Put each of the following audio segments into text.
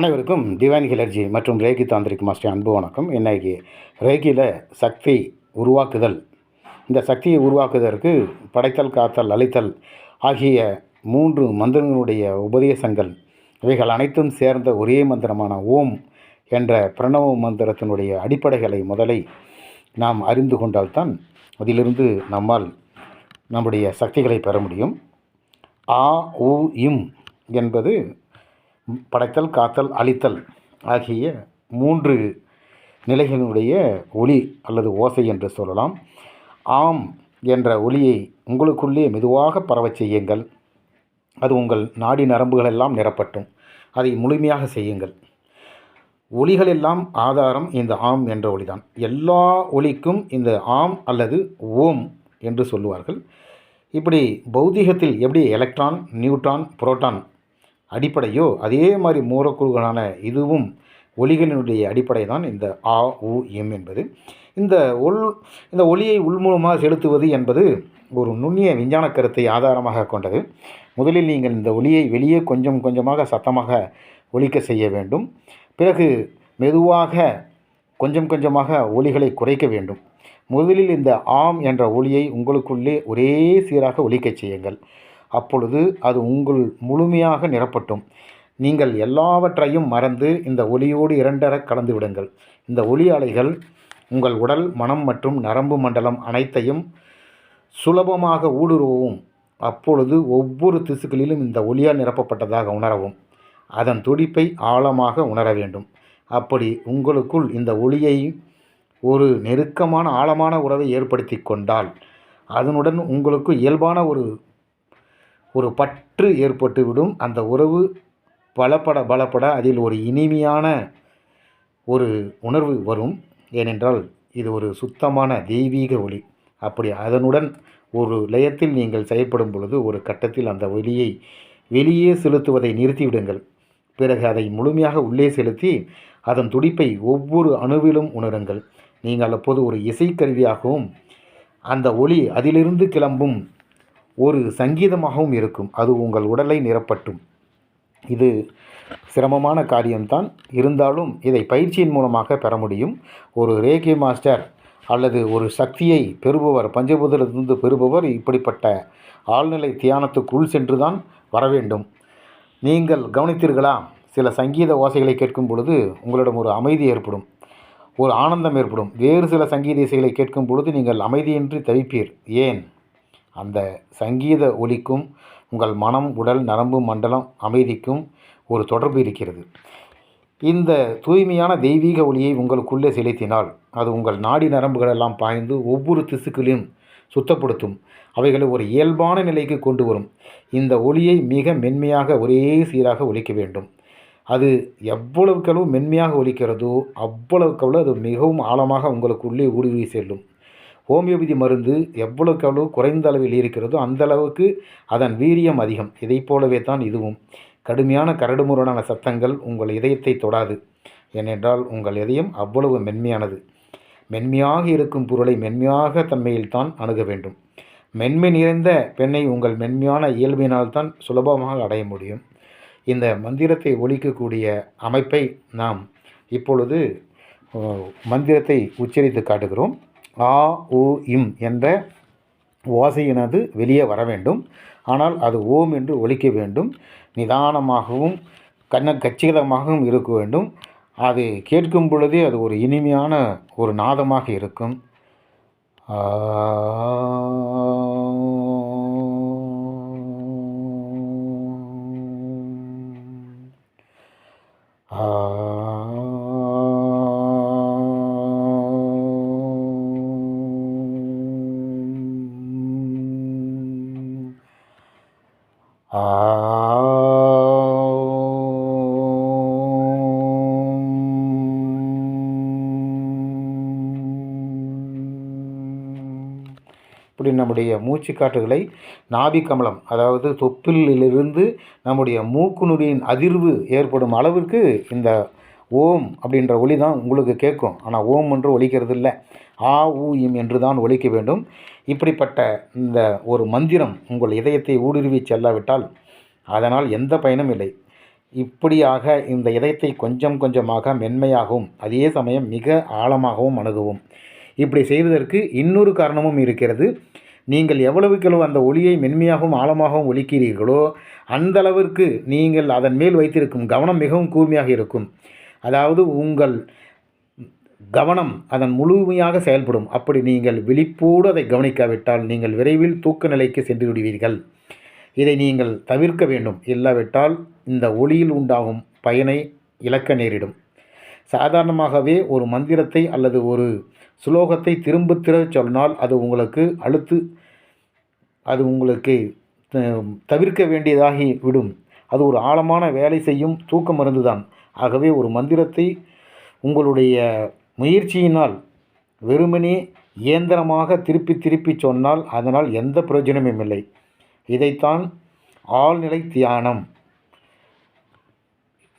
அனைவருக்கும் டிவைன் ஹிலர்ஜி மற்றும் Reiki tantric master அன்பு வணக்கம். இன்னைக்கு ரேகியில் சக்தி உருவாக்குதல். இந்த சக்தியை உருவாக்குவதற்கு படைத்தல் காத்தல் அழித்தல் ஆகிய மூன்று மந்திரங்களுடைய உபதேசங்கள். இவைகள் அனைத்தும் சேர்ந்த ஒரே மந்திரமான ஓம் என்ற பிரணவ மந்திரத்தினுடைய அடிப்படைகளை முதலை நாம் அறிந்து கொண்டால்தான் அதிலிருந்து நம்மால் நம்முடைய சக்திகளை பெற முடியும். ஆ உ இம் என்பது படைத்தல் காத்தல் அழித்தல் ஆகிய மூன்று நிலைகளினுடைய ஒளி அல்லது ஓசை என்று சொல்லலாம். ஆம் என்ற ஒளியை உங்களுக்குள்ளே மெதுவாக பரவச் செய்யுங்கள். அது உங்கள் நாடி நரம்புகளெல்லாம் நிரப்பட்டும். அதை முழுமையாக செய்யுங்கள். ஒளிகளெல்லாம் ஆதாரம் இந்த ஆம் என்ற ஒளிதான். எல்லா ஒளிக்கும் இந்த ஆம் அல்லது ஓம் என்று சொல்லுவார்கள். இப்படி பௌதிகத்தில் எப்படி எலக்ட்ரான் நியூட்ரான் புரோட்டான் அடிப்படையோ அதே மாதிரி மூலக்கூறுகளான இதுவும் ஒளிகளினுடைய அடிப்படை தான் இந்த ஆ உ எம் என்பது. இந்த ஒள் இந்த ஒளியை உள்மூலமாக செலுத்துவது என்பது ஒரு நுண்ணிய விஞ்ஞான கருத்தை ஆதாரமாக கொண்டது. முதலில் நீங்கள் இந்த ஒளியை வெளியே கொஞ்சம் கொஞ்சமாக சத்தமாக ஒலிக்க செய்ய வேண்டும். பிறகு மெதுவாக கொஞ்சம் கொஞ்சமாக ஒலிகளை குறைக்க வேண்டும். முதலில் இந்த ஆம் என்ற ஒளியை உங்களுக்குள்ளே ஒரே சீராக ஒலிக்கச் செய்யுங்கள். அப்பொழுது அது உங்கள் முழுமையாக நிரப்பட்டும். நீங்கள் எல்லாவற்றையும் மறந்து இந்த ஒளியோடு இரண்டர கலந்து விடுங்கள். இந்த ஒளி அலைகள் உங்கள் உடல் மனம் மற்றும் நரம்பு மண்டலம் அனைத்தையும் சுலபமாக ஊடுருவவும். அப்பொழுது ஒவ்வொரு திசுக்களிலும் இந்த ஒளியால் நிரப்பப்பட்டதாக உணரவும். அதன் துடிப்பை ஆழமாக உணர வேண்டும். அப்படி உங்களுக்குள் இந்த ஒளியை ஒரு நெருக்கமான ஆழமான உறவை ஏற்படுத்தி கொண்டால் அதனுடன் உங்களுக்கு இயல்பான ஒரு ஒரு பற்று ஏற்பட்டுவிடும் அந்த உறவு பலப்பட பலப்பட அதில் ஒரு இனிமையான ஒரு உணர்வு வரும். ஏனென்றால் இது ஒரு சுத்தமான தெய்வீக ஒளி. அப்படி அதனுடன் ஒரு லயத்தில் நீங்கள் செயல்படும் பொழுது ஒரு கட்டத்தில் அந்த ஒளியை வெளியே செலுத்துவதை நிறுத்திவிடுங்கள். பிறகு அதை முழுமையாக உள்ளே செலுத்தி அதன் துடிப்பை ஒவ்வொரு அணுவிலும் உணருங்கள். நீங்கள் அப்போது ஒரு இசைக்கருவியாகவும் அந்த ஒளி அதிலிருந்து கிளம்பும் ஒரு சங்கீதமாகவும் இருக்கும். அது உங்கள் உடலை நிரப்பட்டும். இது சிரமமான காரியம்தான். இருந்தாலும் இதை பயிற்சியின் மூலமாக பெற முடியும். ஒரு ரேகி மாஸ்டர் அல்லது ஒரு சக்தியை பெறுபவர் பஞ்சபூதத்திலிருந்து பெறுபவர் இப்படிப்பட்ட ஆழ்நிலை தியானத்துக்குள் சென்று தான் வர வேண்டும். நீங்கள் கவனித்தீர்களா? சில சங்கீத ஓசைகளை கேட்கும் பொழுது உங்களிடம் ஒரு அமைதி ஏற்படும். ஒரு ஆனந்தம் ஏற்படும். வேறு சில சங்கீத இசைகளை கேட்கும் பொழுது நீங்கள் அமைதியின்றி தவிப்பீர். ஏன்? அந்த சங்கீத ஒலிக்கும் உங்கள் மனம் உடல் நரம்பு மண்டலம் அமைதிக்கும் ஒரு தொடர்பு இருக்கிறது. இந்த தூய்மையான தெய்வீக ஒளியை உங்களுக்குள்ளே செலுத்தினால் அது உங்கள் நாடி நரம்புகளெல்லாம் பாய்ந்து ஒவ்வொரு திசுக்களையும் சுத்தப்படுத்தும். அவைகளை ஒரு இயல்பான நிலைக்கு கொண்டு வரும். இந்த ஒளியை மிக மென்மையாக ஒரே சீராக ஒலிக்க வேண்டும். அது எவ்வளவுக்களவு மென்மையாக ஒலிக்கிறதோ அவ்வளவுக்கவ்வளவு அது மிகவும் ஆழமாக உங்களுக்குள்ளே ஊடுருவி செல்லும். ஹோமியோபதி மருந்து எவ்வளோக்கு எவ்வளோ குறைந்த அளவில் இருக்கிறதோ அந்த அளவுக்கு அதன் வீரியம் அதிகம். இதைப் போலவே தான் இதுவும். கடுமையான கரடுமுரடான சத்தங்கள் உங்கள் இதயத்தை தொடாது. ஏனென்றால் உங்கள் இதயம் அவ்வளவு மென்மையானது. மென்மையாக இருக்கும் பொருளை மென்மையாக தன்மையில் தான் அணுக வேண்டும். மென்மை நிறைந்த பெண்ணை உங்கள் மென்மையான இயல்பினால் தான் சுலபமாக அடைய முடியும். இந்த மந்திரத்தை ஒழிக்கக்கூடிய அமைப்பை நாம் இப்பொழுது மந்திரத்தை உச்சரித்து காட்டுகிறோம். ஆ உ இம் என்ற ஓசையினது வெளியே வர வேண்டும். ஆனால் அது ஓம் என்று ஒழிக்க வேண்டும். நிதானமாகவும் கண்ண கச்சிதமாகவும் இருக்க வேண்டும். அது கேட்கும் பொழுதே அது ஒரு இனிமையான ஒரு நாதமாக இருக்கும். இப்படி நம்முடைய மூச்சு காற்றுகளை நாபி அதாவது தொப்பிலிருந்து நம்முடைய மூக்குநுடியின் அதிர்வு ஏற்படும் அளவிற்கு இந்த ஓம் அப்படின்ற ஒலி தான் உங்களுக்கு கேட்கும். ஆனால் ஓம் என்று ஒழிக்கிறது இல்லை ஆ ஊ இம் என்று தான் ஒலிக்க வேண்டும். இப்படிப்பட்ட இந்த ஒரு மந்திரம் உங்கள் இதயத்தை ஊடுருவி செல்லாவிட்டால் அதனால் எந்த பயனும் இல்லை. இப்படியாக இந்த இதயத்தை கொஞ்சம் கொஞ்சமாக மென்மையாகவும் அதே சமயம் மிக ஆழமாகவும் அணுகவும். இப்படி செய்வதற்கு இன்னொரு காரணமும் இருக்கிறது. நீங்கள் எவ்வளவுக்கெவ்வளவு அந்த ஒளியை மென்மையாகவும் ஆழமாகவும் ஒலிக்கிறீர்களோ அந்தளவிற்கு நீங்கள் அதன் மேல் வைத்திருக்கும் கவனம் மிகவும் கூர்மையாக இருக்கும். அதாவது உங்கள் கவனம் அதன் முழுமையாக செயல்படும். அப்படி நீங்கள் விழிப்போடு அதை கவனிக்காவிட்டால் நீங்கள் விரைவில் தூக்க நிலைக்கு சென்று விடுவீர்கள் இதை நீங்கள் தவிர்க்க வேண்டும். இல்லாவிட்டால் இந்த ஒளியில் உண்டாகும் பயனை இழக்க நேரிடும். சாதாரணமாகவே ஒரு மந்திரத்தை அல்லது ஒரு சுலோகத்தை திரும்ப திரும்ப சொன்னால் அது உங்களுக்கு அழுத்து அது உங்களுக்கு த- தவிர்க்க வேண்டியதாகி விடும். அது ஒரு ஆழமான வேலை செய்யும் தூக்க மருந்து தான் ஆகவே ஒரு மந்திரத்தை உங்களுடைய முயற்சியினால் வெறுமனே இயந்திரமாக திருப்பி திருப்பி சொன்னால் அதனால் எந்த பிரயோஜனமும் இல்லை. இதைத்தான் ஆழ்நிலை தியானம்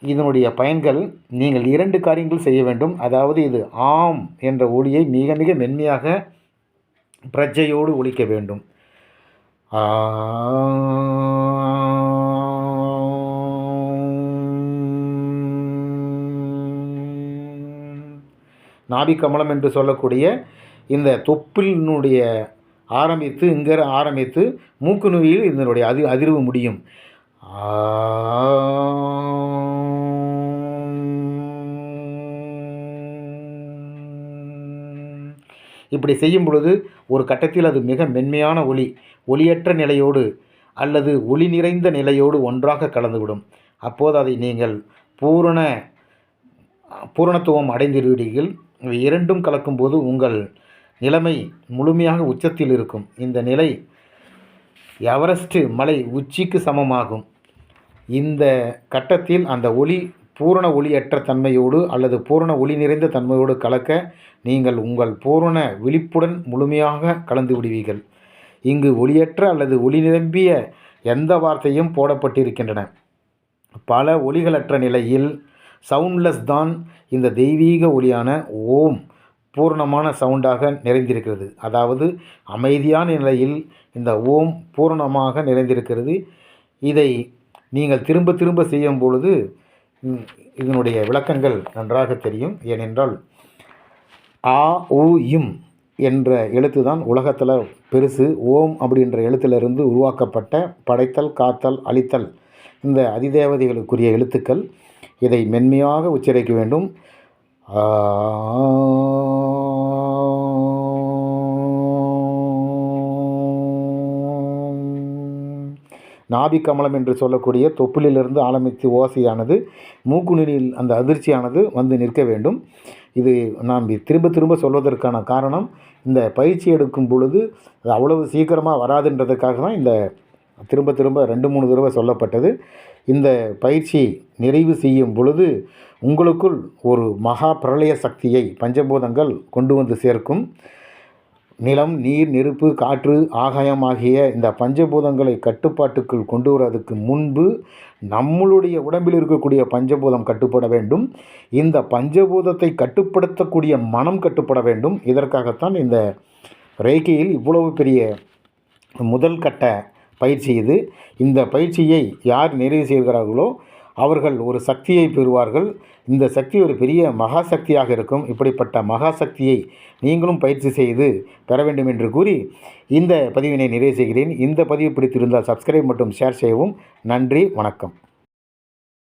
இதனுடைய பயன்கள் நீங்கள் இரண்டு காரியங்கள் செய்ய வேண்டும். அதாவது இது ஆம் என்ற ஒளியை மிக மிக மென்மையாக பிரஜையோடு ஒழிக்க வேண்டும். நாபிக்கமலம் என்று சொல்லக்கூடிய இந்த தொப்பிலினுடைய ஆரம்பித்து இங்கே ஆரம்பித்து மூக்கு நுனியில் இதனுடைய அதி அதிர்வு முடியும். இப்படி செய்யும் பொழுது ஒரு கட்டத்தில் அது மிக மென்மையான ஒளி ஒளியற்ற நிலையோடு அல்லது ஒளி நிறைந்த நிலையோடு ஒன்றாக கலந்துவிடும். அப்போது அதை நீங்கள் பூரண பூரணத்துவம் அடைந்திருவீர்கள் இவை இரண்டும் கலக்கும்போது உங்கள் நிலைமை முழுமையாக உச்சத்தில் இருக்கும். இந்த நிலை எவரெஸ்ட் மலை உச்சிக்கு சமமாகும். இந்த கட்டத்தில் அந்த ஒளி பூரண ஒளியற்ற தன்மையோடு அல்லது பூரண ஒளி நிறைந்த தன்மையோடு கலக்க நீங்கள் உங்கள் பூரண விழிப்புடன் முழுமையாக கலந்து விடுவீர்கள். இங்கு ஒளியற்ற அல்லது ஒளி நிரம்பிய எந்த வார்த்தையும் போடப்பட்டிருக்கின்றன. பல ஒளிகளற்ற நிலையில் சவுண்ட்லெஸ் தான் இந்த தெய்வீக ஒளியான ஓம் பூரணமான சவுண்டாக நிறைந்திருக்கிறது. அதாவது அமைதியான நிலையில் இந்த ஓம் பூரணமாக நிறைந்திருக்கிறது. இதை நீங்கள் திரும்ப திரும்ப செய்யும் பொழுது இதனுடைய விளக்கங்கள் நன்றாக தெரியும். ஏனென்றால் ஆ உ இம் என்ற எழுத்து தான் உலகத்தில் பெருசு. ஓம் அப்படின்ற எழுத்திலிருந்து உருவாக்கப்பட்ட படைத்தல் காத்தல் அழித்தல் இந்த அதிதேவதைகளுக்குரிய எழுத்துக்கள். இதை மென்மையாக உச்சரிக்க வேண்டும். ஆ நாபி கமலம் என்று சொல்லக்கூடிய தொப்புளிலிருந்து ஆரம்பித்து ஓசையானது மூக்குநுனியில் அந்த அதிர்ச்சியானது வந்து நிற்க வேண்டும். இது நாம் திரும்ப திரும்ப சொல்வதற்கான காரணம் இந்த பயிற்சி எடுக்கும் பொழுது அது அவ்வளவு சீக்கிரமாக வராதுன்றதுக்காக தான் இந்த திரும்ப திரும்ப ரெண்டு மூணு தடவை சொல்லப்பட்டது. இந்த பயிற்சி நிறைவு செய்யும் பொழுது உங்களுக்குள் ஒரு மகா பிரளய சக்தியை பஞ்சபூதங்கள் கொண்டு வந்து சேர்க்கும். நிலம் நீர் நெருப்பு காற்று ஆகாயம் ஆகிய இந்த பஞ்சபூதங்களை கட்டுப்பாட்டுக்குள் கொண்டு வர்றதுக்கு முன்பு நம்மளுடைய உடம்பில் இருக்கக்கூடிய பஞ்சபூதம் கட்டுப்பட வேண்டும். இந்த பஞ்சபூதத்தை கட்டுப்படுத்தக்கூடிய மனம் கட்டுப்பட வேண்டும். இதற்காகத்தான் இந்த ரேகையில் இவ்வளவு பெரிய முதல் கட்ட பயிற்சி இது. இந்த பயிற்சியை யார் நிறைவு செய்கிறார்களோ அவர்கள் ஒரு சக்தியை பெறுவார்கள். இந்த சக்தி ஒரு பெரிய மகா சக்தியாக இருக்கும். இப்படிப்பட்ட மகா சக்தியை நீங்களும் பயிற்சி செய்து பெற வேண்டும் என்று கூறி இந்த பதிவினை நிறைவு செய்கிறேன். இந்த பதிவு பிடித்திருந்தால் சப்ஸ்கிரைப் மற்றும் ஷேர் செய்யவும். நன்றி வணக்கம்.